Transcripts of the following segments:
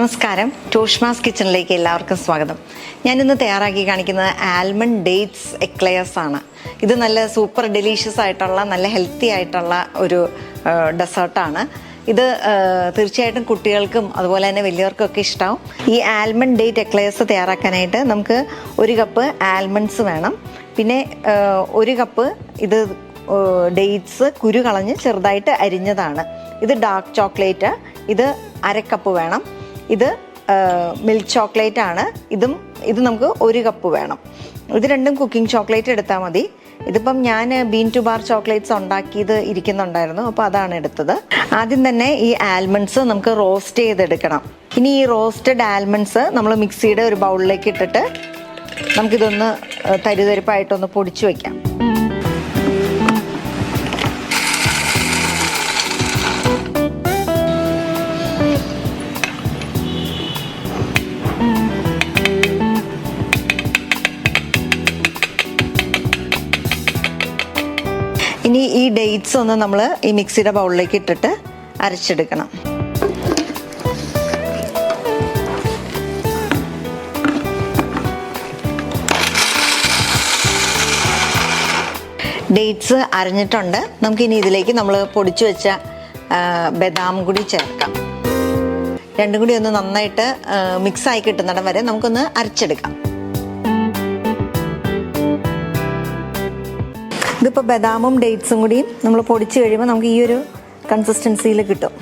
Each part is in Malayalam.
നമസ്കാരം. ടോഷ്മാസ് കിച്ചണിലേക്ക് എല്ലാവർക്കും സ്വാഗതം. ഞാനിന്ന് തയ്യാറാക്കി കാണിക്കുന്നത് ആൽമണ്ട് ഡേറ്റ്സ് എക്ലെയർസ് ആണ്. ഇത് നല്ല സൂപ്പർ ഡെലീഷ്യസ് ആയിട്ടുള്ള നല്ല ഹെൽത്തി ആയിട്ടുള്ള ഒരു ഡെസേർട്ടാണ് ഇത് തീർച്ചയായിട്ടും കുട്ടികൾക്കും അതുപോലെ തന്നെ വലിയവർക്കും ഒക്കെ ഇഷ്ടമാവും ഈ ആൽമണ്ട് ഡേറ്റ് എക്ലെയർസ് തയ്യാറാക്കാനായിട്ട് നമുക്ക് ഒരു കപ്പ് ആൽമണ്ട്സ് വേണം. പിന്നെ ഒരു കപ്പ് ഇത് ഡേറ്റ്സ് കുരു കളഞ്ഞ് ചെറുതായിട്ട് അരിഞ്ഞതാണ്. ഇത് ഡാർക്ക് ചോക്ലേറ്റ് ഇത് അര കപ്പ് വേണം. ഇത് മിൽക്ക് ചോക്ലേറ്റ് ആണ്. ഇതും ഇത് നമുക്ക് ഒരു കപ്പ് വേണം. ഇത് രണ്ടും കുക്കിംഗ് ചോക്ലേറ്റ് എടുത്താൽ മതി. ഇതിപ്പം ഞാൻ ബീൻ ടു ബാർ ചോക്ലേറ്റ്സ് ഉണ്ടാക്കിയത് ഇരിക്കുന്നുണ്ടായിരുന്നു. അപ്പോൾ അതാണ് എടുത്തത്. ആദ്യം തന്നെ ഈ ആൽമണ്ട്സ് നമുക്ക് റോസ്റ്റ് ചെയ്തെടുക്കണം. ഇനി ഈ റോസ്റ്റഡ് ആൽമണ്ട്സ് നമ്മൾ മിക്സിയുടെ ഒരു ബൗളിലേക്ക് ഇട്ടിട്ട് നമുക്കിതൊന്ന് തരിതരിപ്പായിട്ടൊന്ന് പൊടിച്ചു വയ്ക്കാം ഡേറ്റ്സ് ഒന്ന് നമ്മൾ ഈ മിക്സിയുടെ ബൗളിലേക്ക് ഇട്ടിട്ട് അരച്ചെടുക്കണം. ഡേറ്റ്സ് അരഞ്ഞിട്ടുണ്ട് നമുക്കിനി ഇതിലേക്ക് നമ്മൾ പൊടിച്ചു വെച്ച ബദാം കൂടി ചേർക്കാം. രണ്ടും കൂടി ഒന്ന് നന്നായിട്ട് മിക്സ് ആയി കിട്ടുന്നിടം വരെ നമുക്കൊന്ന് അരച്ചെടുക്കാം. ഇതിപ്പോൾ ബദാമും ഡേറ്റ്സും കൂടിയും നമ്മൾ പൊടിച്ച് കഴിയുമ്പോൾ നമുക്ക് ഈ ഒരു കൺസിസ്റ്റൻസിയിൽ കിട്ടും.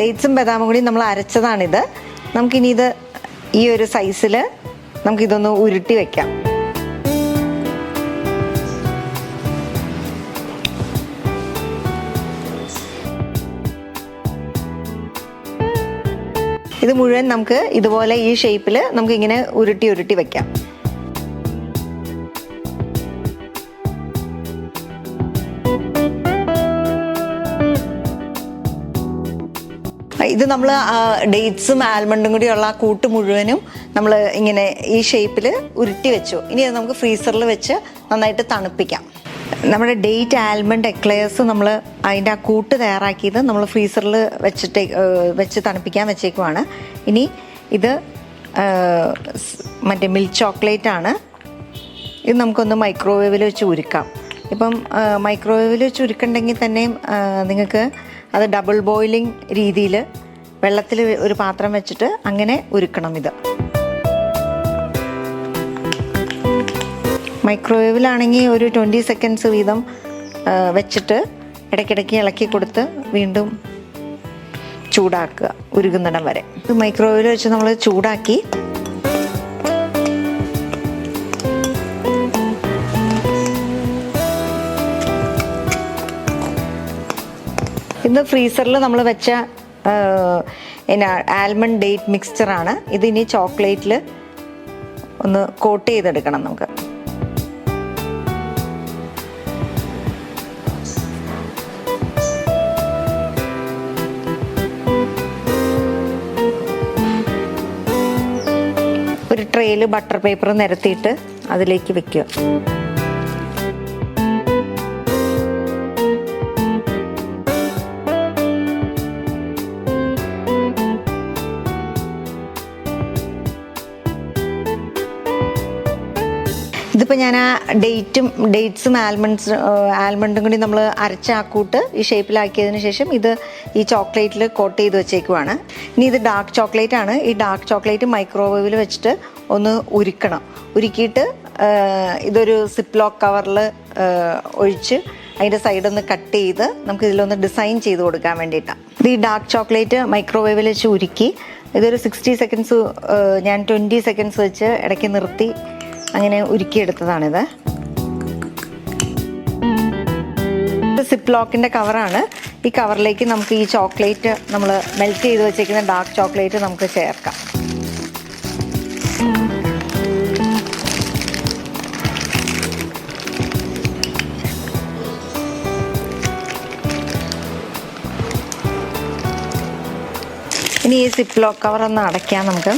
ഡേറ്റ്സും ബദാമും കൂടി നമ്മൾ അരച്ചതാണിത്. നമുക്കിനി ഇത് ഈ ഒരു സൈസിൽ നമുക്കിതൊന്ന് ഉരുട്ടി വെക്കാം. ഇത് മുഴുവൻ നമുക്ക് ഇതുപോലെ ഈ ഷേപ്പിൽ നമുക്ക് ഇങ്ങനെ ഉരുട്ടി ഉരുട്ടി വെക്കാം. ഇത് നമ്മൾ ഡേറ്റ്സും ആൽമണ്ടും കൂടിയുള്ള ആ കൂട്ട് മുഴുവനും നമ്മൾ ഇങ്ങനെ ഈ ഷേപ്പിൽ ഉരുട്ടി വെച്ചു. ഇനി അത് നമുക്ക് ഫ്രീസറിൽ വെച്ച് നന്നായിട്ട് തണുപ്പിക്കാം. നമ്മുടെ ഡേറ്റ് ആൽമണ്ട് എക്ലെയർസ് നമ്മൾ അതിന്റെ ആ കൂട്ട് തയ്യാറാക്കിയത് നമ്മൾ ഫ്രീസറിൽ വെച്ചിട്ട് വെച്ച് തണുപ്പിക്കാൻ വെച്ചേക്കുവാണ്. ഇനി ഇത് മറ്റേ മിൽക്ക് ചോക്ലേറ്റ് ആണ്. ഇത് നമുക്കൊന്ന് മൈക്രോവേവിൽ വെച്ച് ഉരുക്കാം. ഇപ്പം മൈക്രോവേവിൽ വെച്ച് ഉരുക്കണ്ടെങ്കിൽ തന്നെയും നിങ്ങൾക്ക് അത് ഡബിൾ ബോയിലിംഗ് രീതിയിൽ വെള്ളത്തിൽ ഒരു പാത്രം വെച്ചിട്ട് അങ്ങനെ ഉരുക്കണം ഇത്. മൈക്രോവേവിലാണെങ്കിൽ ഒരു ട്വന്റി സെക്കൻഡ്സ് വീതം വെച്ചിട്ട് ഇടയ്ക്കിടയ്ക്ക് ഇളക്കി കൊടുത്ത് വീണ്ടും ചൂടാക്കുക ഉരുകുന്നിടം വരെ. ഇത് മൈക്രോവേവിൽ വെച്ച് നമ്മൾ ചൂടാക്കി ഇത് ഫ്രീസറിൽ നമ്മൾ വെച്ച എന്നാ ആൽമണ്ട് ഡേറ്റ് മിക്സ്ചറാണ്. ഇത് ഇനി ചോക്ലേറ്റിൽ ഒന്ന് കോട്ട് ചെയ്തെടുക്കണം നമുക്ക്. ട്രേയിൽ ബട്ടർ പേപ്പർ നിരത്തിയിട്ട് അതിലേക്ക് വെക്കുക. ഇതിപ്പോൾ ഞാൻ ആ ഡേറ്റും ഡേറ്റ്സും ആൽമണ്ട്സ് ആൽമണ്ടും കൂടി നമ്മൾ അരച്ചാക്കൂട്ട് ഈ ഷേപ്പിലാക്കിയതിന് ശേഷം ഇത് ഈ ചോക്ലേറ്റിൽ കോട്ട് ചെയ്ത് വെച്ചേക്കുവാണ്. ഇനി ഇത് ഡാർക്ക് ചോക്ലേറ്റ് ആണ്. ഈ ഡാർക്ക് ചോക്ലേറ്റ് മൈക്രോവേവിൽ വെച്ചിട്ട് ഒന്ന് ഉരുക്കണം. ഉരുക്കിയിട്ട് ഇതൊരു സിപ്പ് ലോക്ക് കവറിൽ ഒഴിച്ച് അതിന്റെ സൈഡൊന്ന് കട്ട് ചെയ്ത് നമുക്ക് ഇതിലൊന്ന് ഡിസൈൻ ചെയ്ത് കൊടുക്കാൻ വേണ്ടിയിട്ടാണ് ഈ ഡാർക്ക് ചോക്ലേറ്റ് മൈക്രോവേവിൽ വെച്ച് ഉരുക്കി ഇതൊരു സിക്സ്റ്റി സെക്കൻഡ്സ് ഞാൻ ട്വന്റി സെക്കൻഡ്സ് വെച്ച് ഇടയ്ക്ക് നിർത്തി അങ്ങനെ ഉരുക്കിയെടുത്തതാണിത്. സിപ്പ് ലോക്കിന്റെ കവറാണ് ഈ കവറിലേക്ക് നമുക്ക് ഈ ചോക്ലേറ്റ് നമ്മൾ മെൽറ്റ് ചെയ്ത് വെച്ചേക്കുന്ന ഡാർക്ക് ചോക്ലേറ്റ് നമുക്ക് ചേർക്കാം. ഇനി ഈ സിപ്പ് ലോക്ക് കവർ ഒന്ന് അടയ്ക്കാം നമുക്ക്.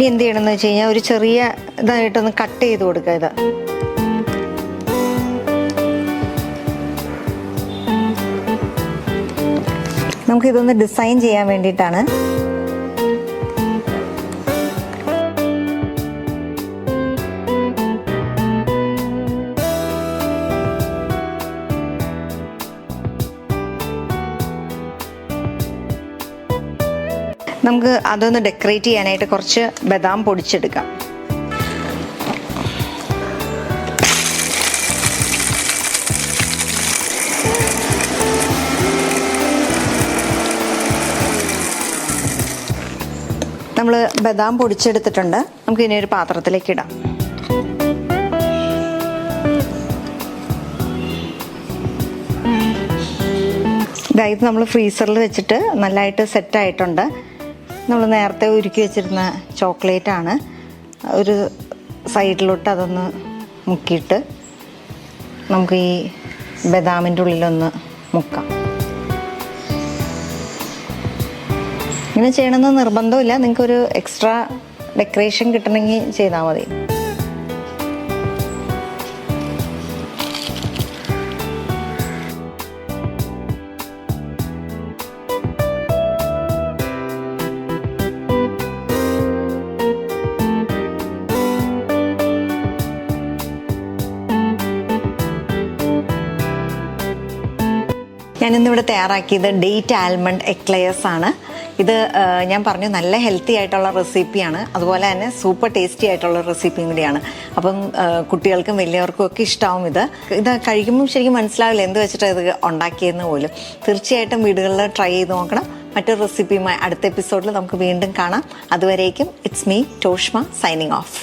ഇനി എന്ത് ചെയ്യണം എന്ന് വെച്ച് കഴിഞ്ഞാൽ ഒരു ചെറിയ ഇതായിട്ടൊന്ന് കട്ട് ചെയ്ത് കൊടുക്കുക ഇത്. നമുക്കിതൊന്ന് ഡിസൈൻ ചെയ്യാൻ വേണ്ടിയിട്ടാണ്. നമുക്ക് അതൊന്ന് ഡെക്കറേറ്റ് ചെയ്യാനായിട്ട് കുറച്ച് ബദാം പൊടിച്ചെടുക്കാം. നമ്മൾ ബദാം പൊടിച്ചെടുത്തിട്ടുണ്ട്. നമുക്ക് ഇനി ഒരു പാത്രത്തിലേക്ക് ഇടാം. ഇതായത് നമ്മൾ ഫ്രീസറിൽ വെച്ചിട്ട് നല്ലതായിട്ട് സെറ്റായിട്ടുണ്ട് നമ്മൾ നേരത്തെ ഉരുക്കി വെച്ചിരുന്ന ചോക്ലേറ്റ് ആണ്. ഒരു സൈഡിലോട്ട് അതൊന്ന് മുക്കിയിട്ട് നമുക്ക് ഈ ബദാമിന്റെ ഉള്ളിലൊന്ന് മുക്കാം. ഇങ്ങനെ ചെയ്യണമെന്ന് നിർബന്ധമില്ല. നിങ്ങൾക്കൊരു എക്സ്ട്രാ ഡെക്കറേഷൻ കിട്ടണമെങ്കിൽ ചെയ്താൽ മതി. ഞാനിന്നിവിടെ തയ്യാറാക്കിയത് ഡേറ്റ് ആൽമണ്ട് എക്ലെയേഴ്സ് ആണ്. ഇത് ഞാൻ പറഞ്ഞു നല്ല ഹെൽത്തി ആയിട്ടുള്ള റെസിപ്പിയാണ്. അതുപോലെ തന്നെ സൂപ്പർ ടേസ്റ്റി ആയിട്ടുള്ള റെസിപ്പിയും കൂടിയാണ്. അപ്പം കുട്ടികൾക്കും വലിയവർക്കും ഒക്കെ ഇഷ്ടമാവും ഇത്. ഇത് കഴിക്കുമ്പോൾ ശരിക്കും മനസ്സിലാവില്ല എന്ത് വെച്ചിട്ടാണ് ഇത് ഉണ്ടാക്കിയെന്ന് പോലും. തീർച്ചയായിട്ടും വീടുകളിൽ ട്രൈ ചെയ്ത് നോക്കണം. മറ്റൊരു റെസിപ്പിയുമായി അടുത്ത എപ്പിസോഡിൽ നമുക്ക് വീണ്ടും കാണാം. അതുവരേക്കും it's me Toshma signing off